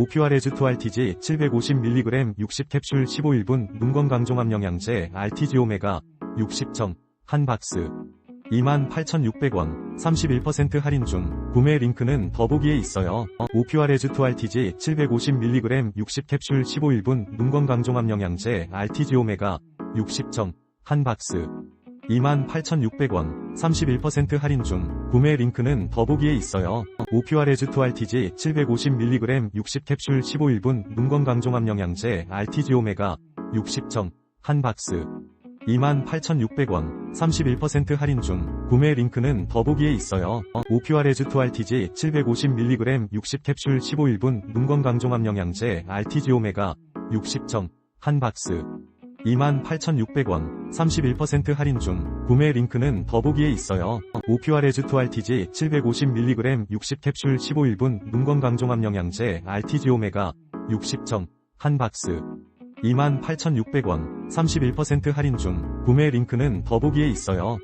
오퓨아레즈2RTG 750mg 60캡슐 15일분 눈건강종합 영양제 RTG 오메가 60정 한 박스 28,600원 31% 할인 중 구매 링크는 더보기에 있어요. 오퓨아레즈2RTG 750mg 60캡슐 15일분 눈건강종합 영양제 RTG 오메가 60정 한 박스 28,600원 31% 할인 중 구매 링크는 더보기에 있어요. 오퓨아레즈2RTG 750mg 60캡슐 15일분 눈건강종합 영양제 RTG 오메가 60정 한 박스 28,600원 31% 할인 중 구매 링크는 더보기에 있어요. 오퓨아레즈2RTG 750mg 60캡슐 15일분 눈건강종합 영양제 RTG 오메가 60정 한 박스 28,600원 31% 할인 중 구매 링크는 더보기에 있어요. 오퓨아레즈2RTG 750mg 60캡슐 15일분 눈건 강종합 영양제 RTG 오메가 60정 한 박스 28,600원 31% 할인 중 구매 링크는 더보기에 있어요.